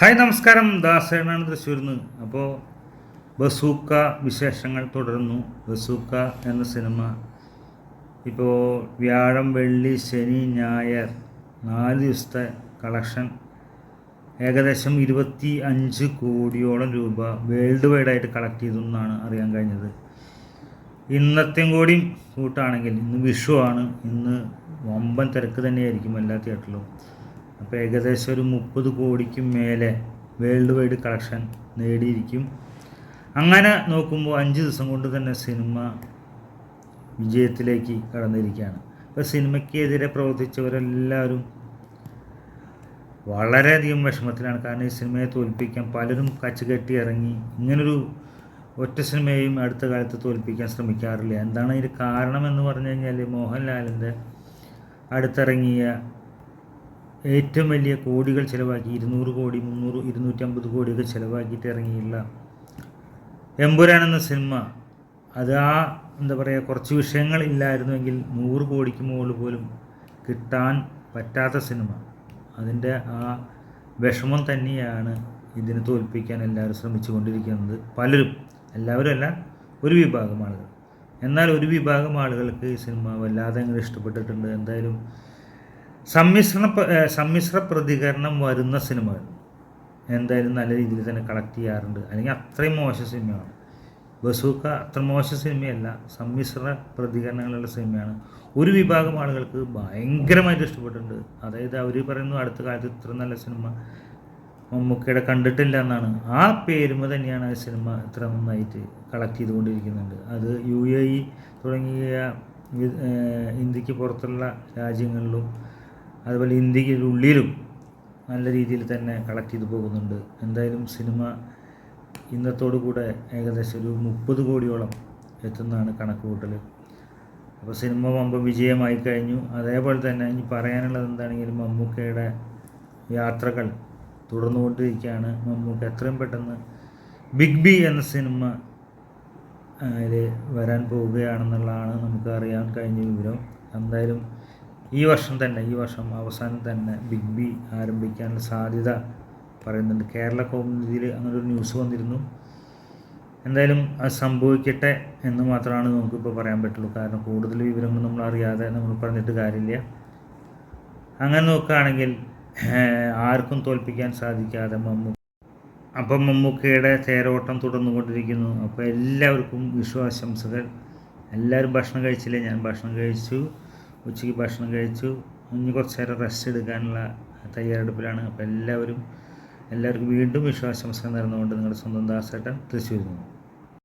Hi നമസ്കാരം. ദാസേനാണ് തൃശ്ശൂരിൽ നിന്ന് അപ്പോൾ ബസൂക്ക വിശേഷങ്ങൾ തുടരുന്നു. ബസൂക്ക എന്ന സിനിമ ഇപ്പോൾ വ്യാഴം വെള്ളി ശനി ഞായർ നാല് ദിവസത്തെ കളക്ഷൻ. ഏകദേശം ഇരുപത്തി അഞ്ച് കോടിയോളം രൂപ വേൾഡ് വൈഡായിട്ട് കളക്ട് ചെയ്തു എന്നാണ് അറിയാൻ കഴിഞ്ഞത്. ഇന്നത്തെയും കൂടിയും കൂട്ടാണെങ്കിൽ ഇന്ന് വിഷു ആണ്. ഇന്ന് വമ്പൻ തിരക്ക് തന്നെയായിരിക്കും എല്ലാ തിയേറ്ററിലും. അപ്പോൾ ഏകദേശം ഒരു മുപ്പത് കോടിക്കും മേലെ വേൾഡ് വൈഡ് കളക്ഷൻ നേടിയിരിക്കും. അങ്ങനെ നോക്കുമ്പോൾ അഞ്ച് ദിവസം കൊണ്ട് തന്നെ സിനിമ വിജയത്തിലേക്ക് കടന്നിരിക്കുകയാണ്. ഇപ്പോൾ സിനിമയ്ക്കെതിരെ പ്രവർത്തിച്ചവരെല്ലാവരും വളരെയധികം വിഷമത്തിലാണ്. കാരണം ഈ സിനിമയെ തോൽപ്പിക്കാൻ പലരും കച്ചുകെട്ടി ഇറങ്ങി ഇങ്ങനൊരു ഒറ്റ സിനിമയും അടുത്ത കാലത്ത് തോൽപ്പിക്കാൻ ശ്രമിക്കാറില്ല. എന്താണ് ഇതിന് കാരണം എന്ന് പറഞ്ഞു കഴിഞ്ഞാൽ മോഹൻലാലിന്റെ അടുത്തിറങ്ങിയ ഏറ്റവും വലിയ കോടികൾ ചിലവാക്കി ഇരുന്നൂറ് കോടി മുന്നൂറ് ഇരുന്നൂറ്റമ്പത് കോടിയൊക്കെ ചിലവാക്കിയിട്ട് ഇറങ്ങിയില്ല എമ്പുരാൻ എന്ന സിനിമ. അത് ആ എന്താ പറയുക കുറച്ച് വിഷയങ്ങൾ ഇല്ലായിരുന്നുവെങ്കിൽ നൂറ് കോടിക്ക് മുകളിൽ പോലും കിട്ടാൻ പറ്റാത്ത സിനിമ. അതിന്റെ ആ വിഷമം തന്നെയാണ് ഇതിനെ തോൽപ്പിക്കാൻ എല്ലാവരും ശ്രമിച്ചുകൊണ്ടിരിക്കുന്നത്. പലരും എല്ലാവരും അല്ല ഒരു വിഭാഗം ആളുകൾ. എന്നാൽ ഒരു വിഭാഗം ആളുകൾക്ക് ഈ സിനിമ വല്ലാതെ അങ്ങനെ ഇഷ്ടപ്പെട്ടിട്ടുണ്ട്. എന്തായാലും സമ്മിശ്ര പ- സമ്മിശ്ര പ്രതികരണം വരുന്ന സിനിമകൾ. എന്തായാലും നല്ല രീതിയിൽ തന്നെ കളക്ട് ചെയ്യാറുണ്ട്. അല്ലെങ്കിൽ അത്രയും മോശം സിനിമയാണ്. ബസൂക്ക അത്ര മോശം സിനിമയല്ല. സമ്മിശ്ര പ്രതികരണങ്ങളുള്ള സിനിമയാണ്. ഒരു വിഭാഗം ആളുകൾക്ക് ഭയങ്കരമായിട്ട് ഇഷ്ടപ്പെട്ടിട്ടുണ്ട്. അതായത് അവർ പറയുന്നു അടുത്ത കാലത്ത് ഇത്ര നല്ല സിനിമ മമ്മൂക്കയുടെ കണ്ടിട്ടില്ല എന്നാണ്. ആ പേരുമ തന്നെയാണ് ആ സിനിമ ഇത്ര നന്നായിട്ട് കളക്ട് ചെയ്തുകൊണ്ടിരിക്കുന്നുണ്ട്. അത് യു എ ഇ തുടങ്ങിയ ഇന്ത്യയ്ക്ക് പുറത്തുള്ള രാജ്യങ്ങളിലും അതുപോലെ ഇന്ത്യക്കുള്ളിലും നല്ല രീതിയിൽ തന്നെ കളക്ട് ചെയ്തു പോകുന്നുണ്ട്. എന്തായാലും സിനിമ ഇന്നത്തോടു കൂടെ ഏകദേശം ഒരു മുപ്പത് കോടിയോളം എത്തുന്നതാണ് കണക്ക് കൂട്ടൽ അപ്പോൾ സിനിമ വമ്പ വിജയമായി കഴിഞ്ഞു. അതേപോലെ തന്നെ ഇനി പറയാനുള്ളത് എന്താണെങ്കിലും മമ്മൂക്കയുടെ യാത്രകൾ തുടർന്നുകൊണ്ടിരിക്കുകയാണ്. മമ്മൂക്ക എത്രയും പെട്ടെന്ന് ബിഗ് ബി എന്ന സിനിമ വരാൻ പോവുകയാണെന്നുള്ളതാണ് നമുക്ക് അറിയാൻ കഴിഞ്ഞ വിവരം. എന്തായാലും ഈ വർഷം തന്നെ ഈ വർഷം അവസാനം തന്നെ ബിഗ് ബി ആരംഭിക്കാനുള്ള സാധ്യത പറയുന്നുണ്ട്. കേരള കൗമുദിയിൽ അങ്ങനെ ഒരു ന്യൂസ് വന്നിരുന്നു. എന്തായാലും അത് സംഭവിക്കട്ടെ എന്ന് മാത്രമാണ് നമുക്കിപ്പോൾ പറയാൻ പറ്റുള്ളൂ. കാരണം കൂടുതൽ വിവരങ്ങൾ നമ്മൾ അറിയാതെ നമ്മൾ പറഞ്ഞിട്ട് കാര്യമില്ല. അങ്ങനെ നോക്കുകയാണെങ്കിൽ ആർക്കും തോൽപ്പിക്കാൻ സാധിക്കാതെ മമ്മൂ അപ്പം മമ്മൂക്കയുടെ തേരോട്ടം തുടർന്നുകൊണ്ടിരിക്കുന്നു. അപ്പോൾ എല്ലാവർക്കും വിശ്വാസംസകൾ എല്ലാവരും ഭക്ഷണം കഴിച്ചില്ലേ? ഞാൻ ഭക്ഷണം കഴിച്ചു. ഉച്ചയ്ക്ക് ഭക്ഷണം കഴിച്ചു. ഇനി കുറച്ച് നേരം റെസ്റ്റ് എടുക്കാനുള്ള തയ്യാറെടുപ്പിലാണ്. അപ്പോൾ എല്ലാവരും എല്ലാവർക്കും വീണ്ടും വിശ്വാസം നേർന്നുകൊണ്ട് നിങ്ങളുടെ സ്വന്തം ദാസേട്ടൻ തൃശ്ശൂരിൽ നിന്ന്.